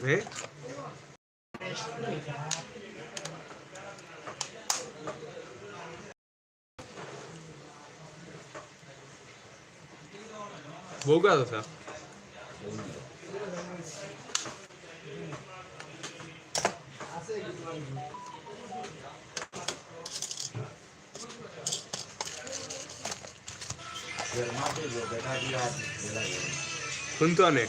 왜? 뭐가 더 사? 근투하네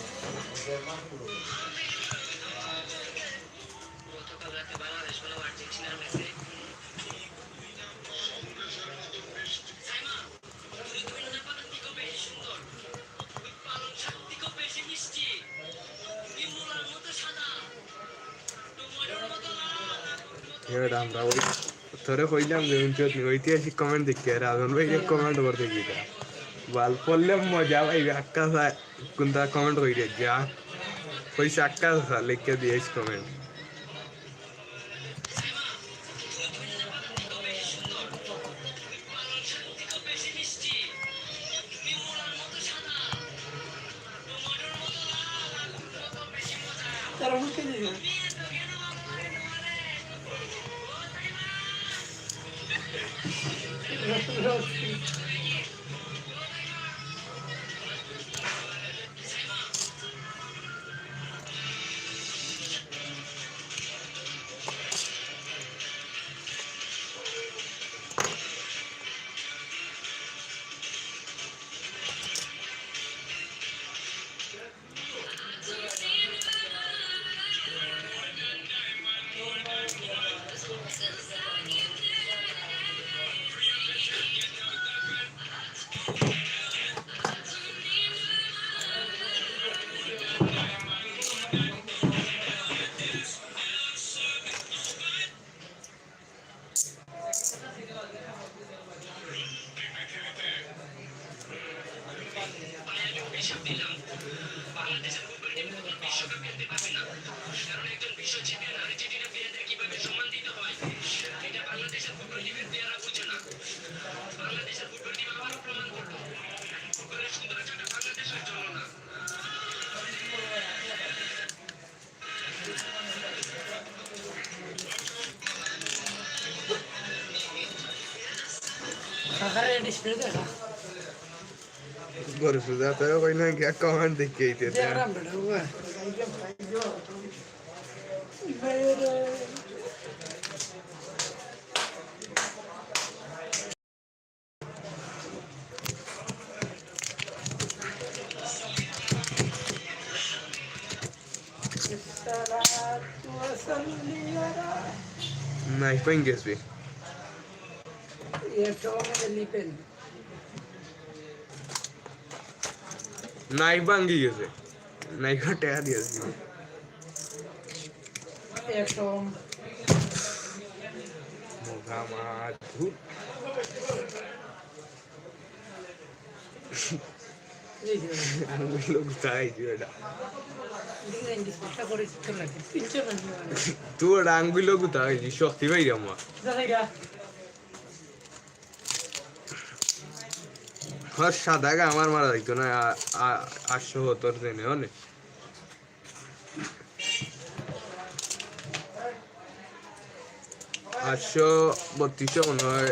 আমরা ওই তোরে কইলাম যে উনচত ঐতিহাসিক কমেন্ট দেখি, আর আজন ভাই কমেন্ট করতে গিয়ে বাল পড়লে মজা ভাই আক্কা কোনটা কমেন্ট কইরে যা পয়সা আক্কা লিখে দিয়েছি কমেন্ট गौरव सुजाता है कोई ना क्या कमेंट देख के ही देते हैं Nice fingers, Vic. নাই পাইন গেছবি এটো আমাদের লিপেন নাই ভাঙ্গি গেছে নাই টাকা দিয়েছি যে আঙ্গুলো গুতাই এটা ডিজাইন ডিসপ্লেটা করে চিত্র লাগে পিকচার বানিয়ে তোর আঙ্গুলো গুতাই শক্তি পাইরা মা দেখা হর সাদা গা আমার মারা লাগতো না আটশো সত্তর জেনে অনেক আটশো বত্রিশশো মনে হয়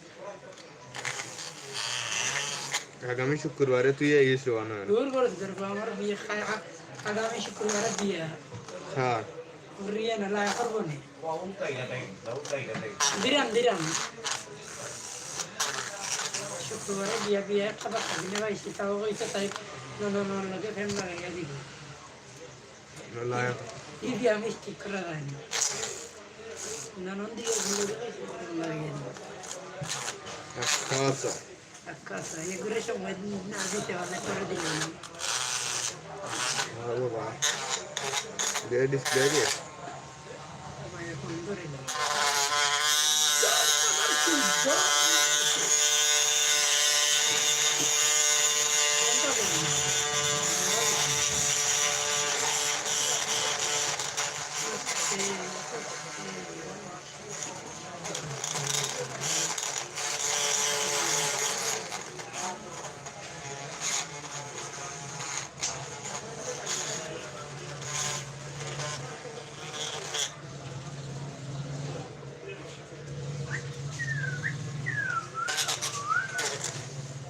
आगामी शुक्रवार तो ये इस रवाना है दूर कर इधर बामर भी खाया आगामी शुक्रवार दिया हाँ रिया ना लाया कर बने वाउन का ही नहीं लाउन का ही नहीं दिरम दिरम शुक्रवार दिया भी है खबर खबीने भाई सीता हो गई तो टाइप नो नो नो लगे फिर मर गया दी ना लाया ये भी हम स्टिक कर रहा है ना नंदी ये भी लगे मर गया अच्छा Acasă, e greșă, mă, n-am zis eu, am fără de mine. Bravo, ba. Dead is dead, yes. Mai acum, dorele. Dar, dar, dar, dar,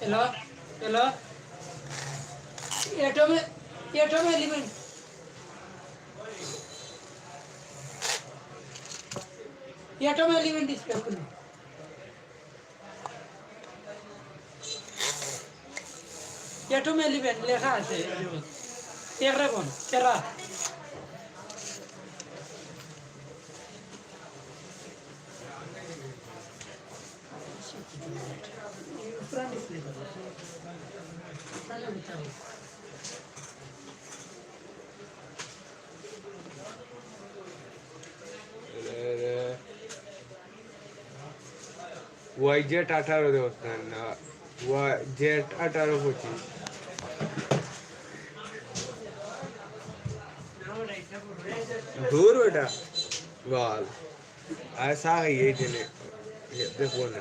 Hello? Hello? Atom, atom element. atom element display করুন atom element লেখা আছে তেরা কোন Y jet আঠারো দেবস্থান না Y jet আঠারো পঁচিশ দূর বেটা বল ऐसा है ये जने ये देखो ना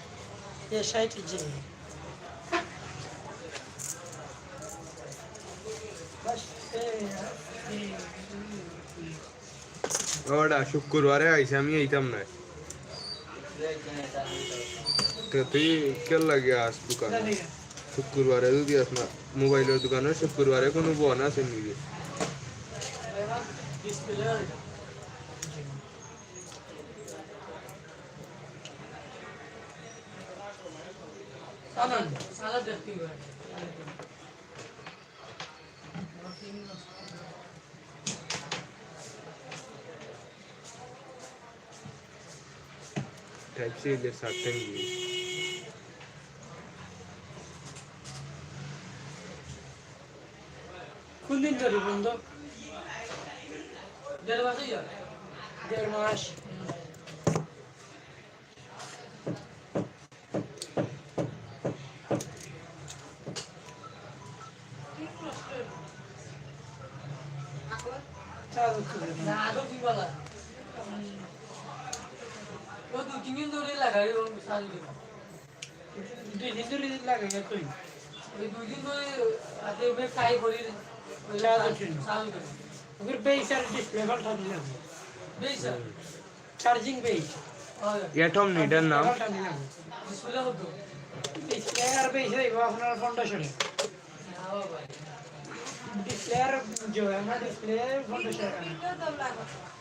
ये साइट जे ইনানো সিম্পনি যে আঠারো ये साइट जे बस ওটা শুক্রবারে আইসে আমি আইতাম না তো তুই কে লাগে আস দোকানে শুক্রবারে যদি আস না মোবাইলের দোকানে শুক্রবারে কোনো বন আছে নাকি Anan. Sana döktüm böyle. Type-C ile sarktan gidiyor. Kundin. Dervası yok. Dermaş. উঠিনি। চার্জ করি ওগুলো বেস আর ডিসপ্লে পাল্টা দিলাম বেশ স্যার চার্জিং বেস হয় এটম নিটার নাম পাল্টা দিলাম ডিসপ্লে হতো ডিসপ্লে আর বেস দেবো আপনার পনেরোশো টাকা হ্যাঁ ভাই डिस्प्ले यार जो है ना डिस्प्ले फाउंडेशन का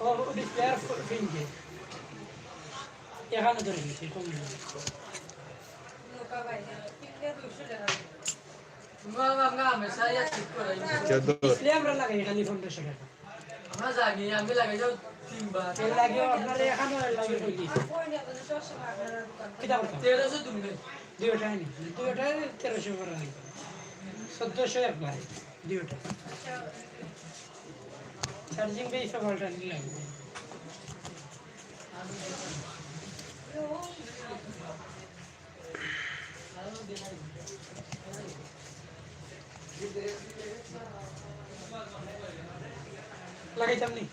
और डिस्प्ले यार फिन के এখানে ধরে গেছি কম না তোমরা আমরা হামেশা ইয়া ঠিক করে চোদ্দ ডিসপ্লে আমরা লাগাই খালি ফাউন্ডেশন টাকা চোদ্দশো একবার দুইটা চার্জিং বেস পাল্টা নিয়ে লাগবে লাগাইতাম নি?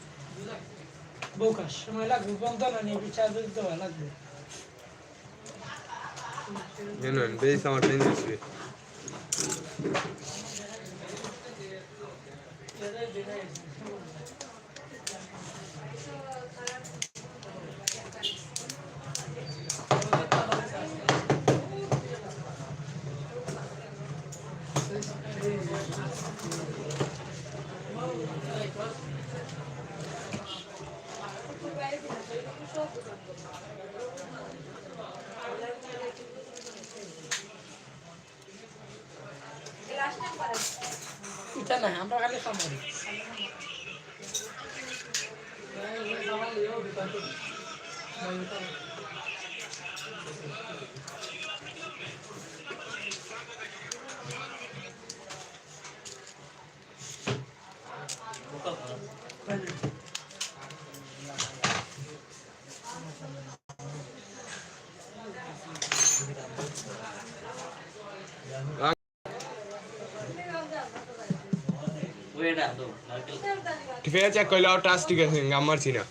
বউকাশ সময় লাগবে বন্ধ না নিয়ে বিচার দেওয়া লাগবে। জানেন বেশ এটা না আমরা খালি সামরি ঠিক আছে চেক করলে আর টাচ ঠিক আছে গাম মারছি না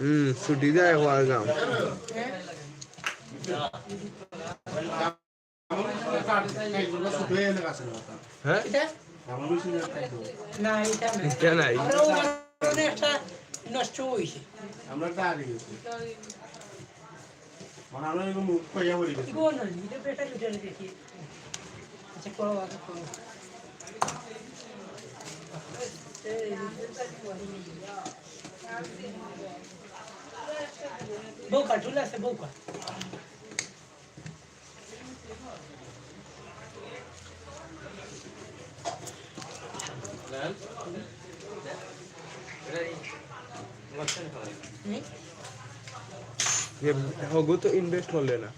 হুম ছুটি যায় হওয়ার গাম নষ্ট হয়েছে আমরা দাঁড়িয়ে গেছি buka dulu saya boca. ये हो गो तो इन्वेस्ट हो लेना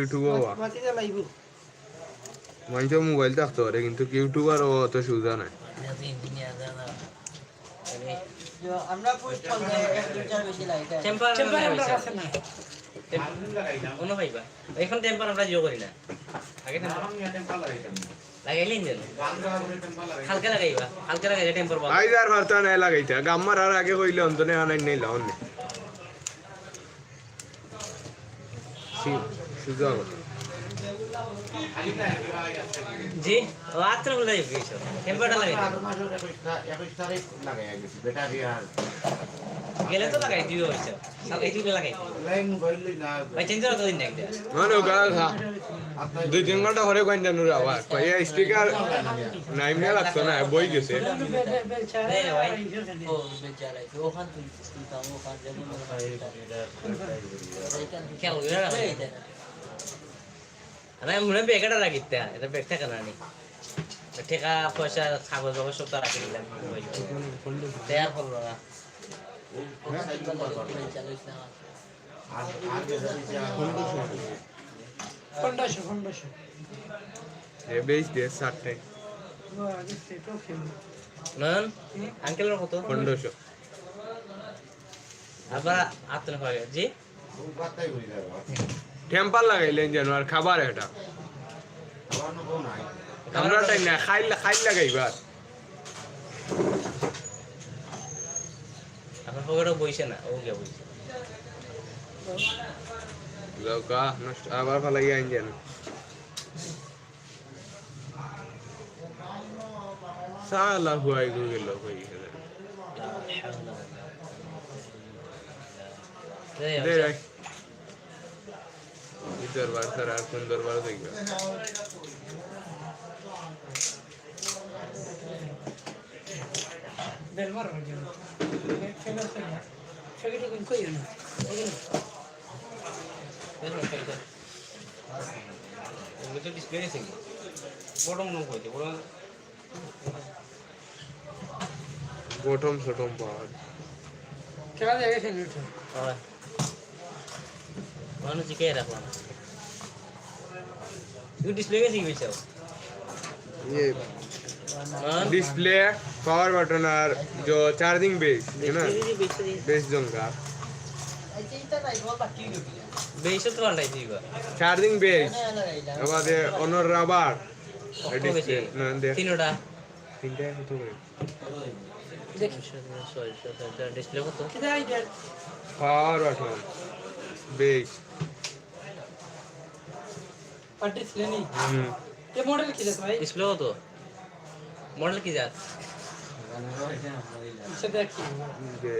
ইউটিউব হওয়া। মানুষ মোবাইল থাকতে পারে কিন্তু ইউটিউবার ও অত সুবিধা নাই। আমরা পোস্ট করলে এক দুইটার বেশি লাইট টেম্পার চেম্বার আমরা কাছে না অন্য পাইবা এখন টেম্পার আমরা জিও করি না। আগে টেম্পার লাগাইলেন যেন হালকা লাগাইবা। হালকা লাগাইলে টেম্পার বল আইজ আর ভারতা নাই লাগাইতে গাম্মার আর আগে হইলে অন্তনে আনাই নাই লাউন নে জি ও আত্র বলে গেছো টেম্পারটা লাগাই তারিখ লাগাই গেছি ব্যাটারি আর গেলে তো লাগাই দিবে হইছে লাগাই দিবে লাগাই লাইন বললি না ভাই চেঞ্জ করতে দিন না খা দুই তিন ঘণ্টা জানুর আবার। কইয়া স্পিকার নাইম না লাগতো না বই গেছে। এই রে ভাই। ও বেচারা ওখান থেকে তুলতাম ওখান যেমন খেয়াল করে রাখো আমি মনে বেকাটা রাখিতে এটা বেগ থাকে না নি। টেকা পয়সা কাগজ বাগজ সব তো রাখি দিলাম তৈয়ার করল না পনেরোশো পনেরোশো এ বেশ দে ষাটটাই আগে সেটাও খেলব নন আঙ্কেলের কত পনেরোশো। আবার আত্মন হয়ে জি? টেম্পার লাগাইলেন জানো আর খাবার এটা। আমার টাইম না খাইল খাইল লাগাইবার আপনার পকেটে বইছে না ও কে বইছে। লোকা নষ্ট আবার ফালাই আইন জানো সালা হুয়াই গুগল হই গেল দে রাই ই দরবার স্যার আর কোন দরবার দেখবে বেলমার হয়ে যাবে খেলা খেলা সেগুলো কিন্তু কই না এগুলো তো ডিসপ্লে গেছে কি বড় মনে হয়েছে বড় বটম সটম পাওয়ার খেলা জায়গা খেলে উঠে হয় মানুষ জিকে রাখলাম তুই ডিসপ্লে গেছে কি বলছো ये डिस्प्ले पावर बटन और जो चार्जिंग बेस है ना बेस दूंगा বেশ তো আলাই দিবা चार्जिंग बेस अब दे ऑनर रबर डिस्प्ले ना दे তিনটা তিনটা কত করে ডিসপ্লে কত কিদা আইডিয়া পাওয়ার বাটন বেস अट्ठाईस लेनी ये मॉडल की जात भाई। स्लो तो। मॉडल की जात। इसे देखिए।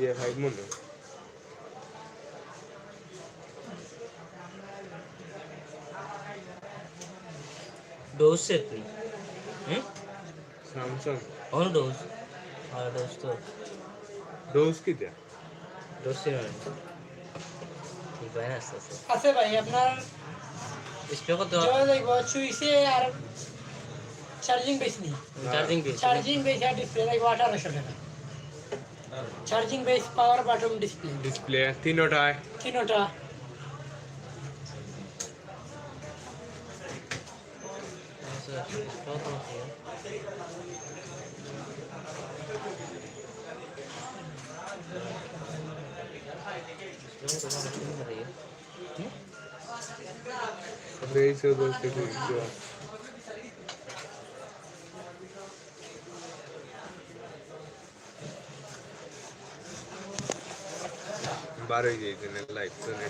ये भाई मुंडे डोज से इतनी हैं सैमसंग और डोज और डोज तो। डोज की दिया डोज से नहीं। भाई ऐसा से अच्छा भाई अपना ডিসপ্লে কত? জয় লাগবে চুইছে আর চার্জিং বেস নেই। চার্জিং পিস চার্জিং বেস আর ডিসপ্লে লাগবে আঠারোশো টাকা। Charging base power button display display তিনটায় তিনোটা। Deixa eu gostei disso, ó. બાર આવી જાય તને લાઈફ તો ને